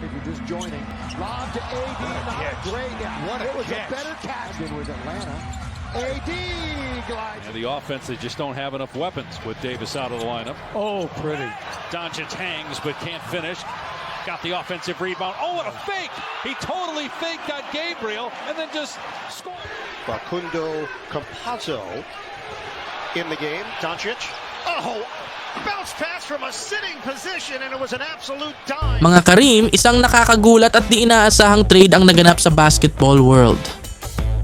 tonight if you're just joining. Lob to AD, not catch. great. Yeah, What a it was catch. a better catch than with Atlanta. AD glides. And the offense, they just don't have enough weapons with Davis out of the lineup. Oh, pretty. Doncic hangs but can't finish. Got the offensive rebound. Oh, what a fake! He totally faked that Gabriel and then just scored. Facundo Campazzo in the game. Doncic. Oh, bounce pass from a sitting position, and it was an absolute dime. Mga Karim, isang nakakagulat at di inaasahang trade ang naganap sa basketball world.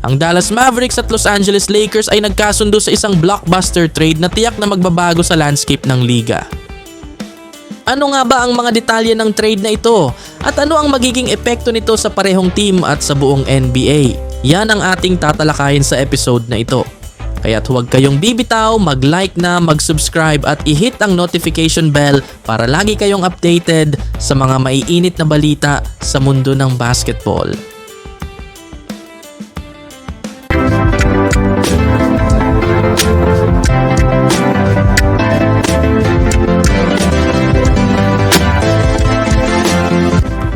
Ang Dallas Mavericks at Los Angeles Lakers ay nagkasundo sa isang blockbuster trade na tiyak na magbabago sa landscape ng liga. Ano nga ba ang mga detalye ng trade na ito? At ano ang magiging epekto nito sa parehong team at sa buong NBA? Yan ang ating tatalakayin sa episode na ito. Kaya't huwag kayong bibitaw, mag-like na, mag-subscribe at i-hit ang notification bell para lagi kayong updated sa mga maiinit na balita sa mundo ng basketball.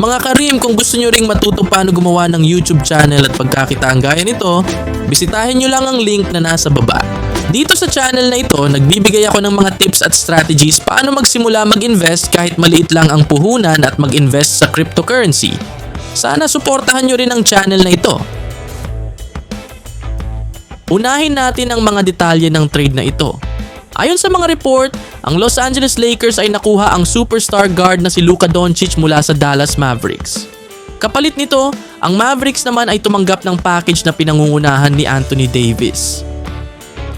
Mga Karim, kung gusto nyo ring matuto paano gumawa ng YouTube channel at pagkakitaan gaya nito, bisitahin nyo lang ang link na nasa baba. Dito sa channel na ito, nagbibigay ako ng mga tips at strategies paano magsimula mag-invest kahit maliit lang ang puhunan at mag-invest sa cryptocurrency. Sana suportahan nyo rin ang channel na ito. Unahin natin ang mga detalye ng trade na ito. Ayon sa mga report, ang Los Angeles Lakers ay nakuha ang superstar guard na si Luka Doncic mula sa Dallas Mavericks. Kapalit nito, ang Mavericks naman ay tumanggap ng package na pinangungunahan ni Anthony Davis.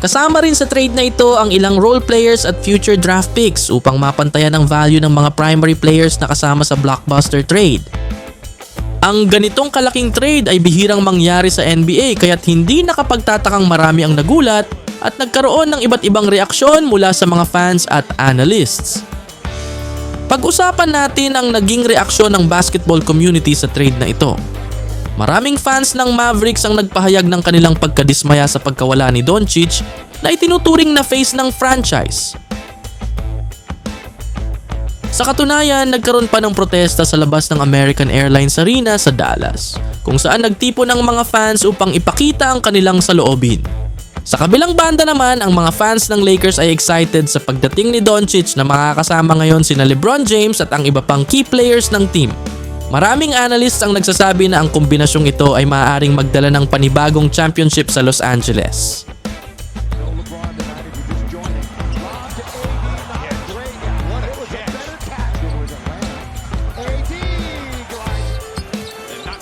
Kasama rin sa trade na ito ang ilang role players at future draft picks upang mapantayan ang value ng mga primary players na kasama sa blockbuster trade. Ang ganitong kalaking trade ay bihirang mangyari sa NBA kaya't hindi nakapagtatakang marami ang nagulat at nagkaroon ng iba't ibang reaksyon mula sa mga fans at analysts. Pag-usapan natin ang naging reaksyon ng basketball community sa trade na ito. Maraming fans ng Mavericks ang nagpahayag ng kanilang pagkadismaya sa pagkawala ni Doncic na itinuturing na face ng franchise. Sa katunayan, nagkaroon pa ng protesta sa labas ng American Airlines Arena sa Dallas, kung saan nagtipo ng mga fans upang ipakita ang kanilang saloobin. Sa kabilang banda naman, ang mga fans ng Lakers ay excited sa pagdating ni Doncic na makakasama ngayon sina LeBron James at ang iba pang key players ng team. Maraming analysts ang nagsasabi na ang kombinasyong ito ay maaaring magdala ng panibagong championship sa Los Angeles.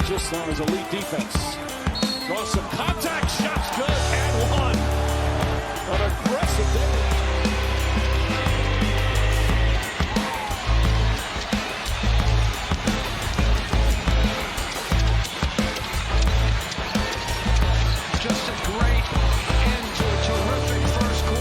Just on his elite defense. Draws some contact, shots good. An aggressive day.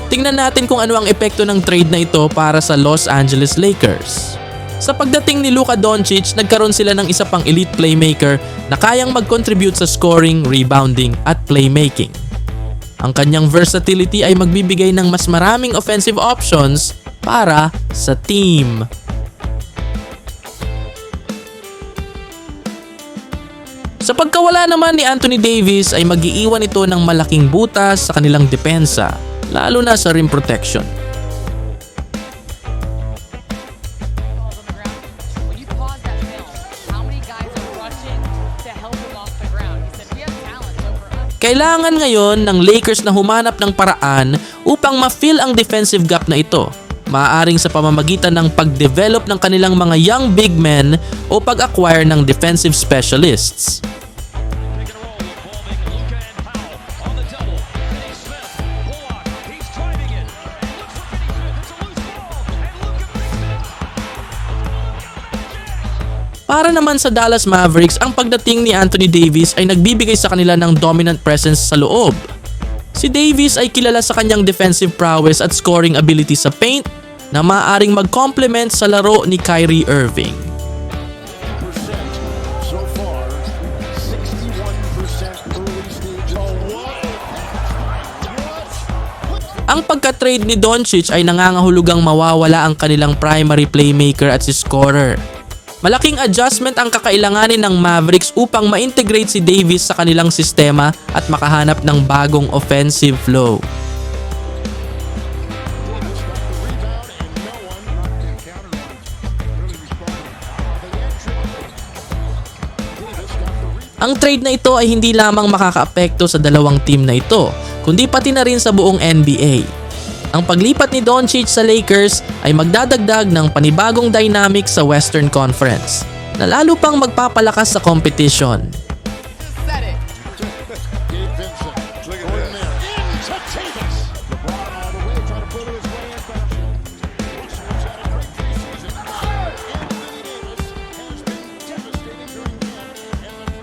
Tingnan natin kung ano ang epekto ng trade na ito para sa Los Angeles Lakers. Sa pagdating ni Luka Doncic, nagkaroon sila ng isa pang elite playmaker na kayang mag-contribute sa scoring, rebounding at playmaking. Ang kanyang versatility ay magbibigay ng mas maraming offensive options para sa team. Sa pagkawala naman ni Anthony Davis ay magiiwan ito ng malaking butas sa kanilang depensa, lalo na sa rim protection. Kailangan ngayon ng Lakers na humanap ng paraan upang ma-fill ang defensive gap na ito. Maaaring sa pamamagitan ng pag-develop ng kanilang mga young big men o pag-acquire ng defensive specialists. Para naman sa Dallas Mavericks, ang pagdating ni Anthony Davis ay nagbibigay sa kanila ng dominant presence sa loob. Si Davis ay kilala sa kanyang defensive prowess at scoring ability sa paint na maaaring mag-complement sa laro ni Kyrie Irving. percent so far. 61% early stage. What? Ang pagka-trade ni Doncic ay nangangahulugang mawawala ang kanilang primary playmaker at si scorer. Malaking adjustment ang kakailanganin ng Mavericks upang ma-integrate si Davis sa kanilang sistema at makahanap ng bagong offensive flow. Ang trade na ito ay hindi lamang makakaapekto sa dalawang team na ito, kundi pati na rin sa buong NBA. Ang paglipat ni Doncic sa Lakers ay magdadagdag ng panibagong dynamic sa Western Conference na lalo pang magpapalakas sa competition.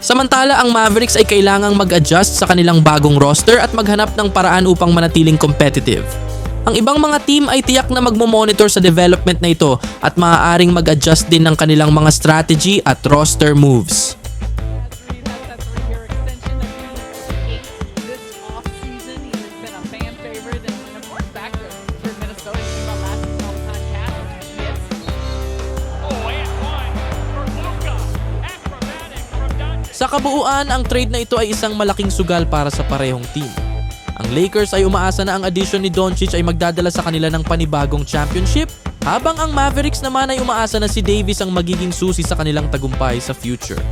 Samantala ang Mavericks ay kailangang mag-adjust sa kanilang bagong roster at maghanap ng paraan upang manatiling competitive. Ang ibang mga team ay tiyak na magmo-monitor sa development na ito at maaaring mag-adjust din ng kanilang mga strategy at roster moves. Sa kabuuan, ang trade na ito ay isang malaking sugal para sa parehong team. Ang Lakers ay umaasa na ang addition ni Doncic ay magdadala sa kanila ng panibagong championship, habang ang Mavericks naman ay umaasa na si Davis ang magiging susi sa kanilang tagumpay sa future.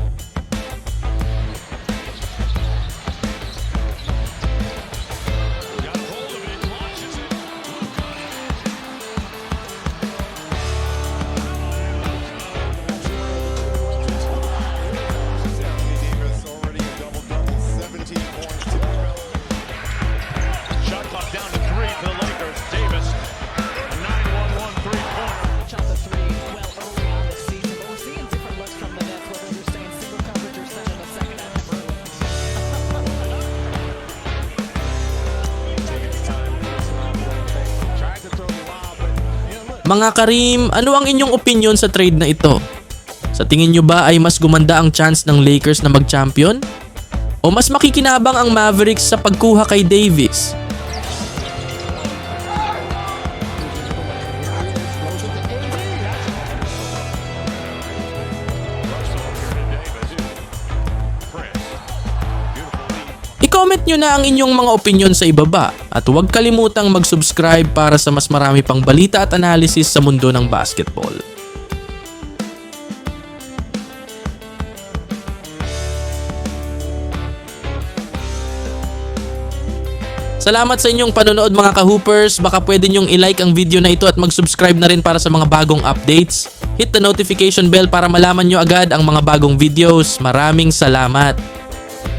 Mga Karim, ano ang inyong opinion sa trade na ito? Sa tingin nyo ba ay mas gumanda ang chance ng Lakers na mag-champion? O mas makikinabang ang Mavericks sa pagkuha kay Davis? I-comment nyo na ang inyong mga opinion sa ibaba at huwag kalimutang mag-subscribe para sa mas marami pang balita at analysis sa mundo ng basketball. Salamat sa inyong panonood mga ka-hoopers. Baka pwede nyong i-like ang video na ito at mag-subscribe na rin para sa mga bagong updates. Hit the notification bell para malaman nyo agad ang mga bagong videos. Maraming salamat!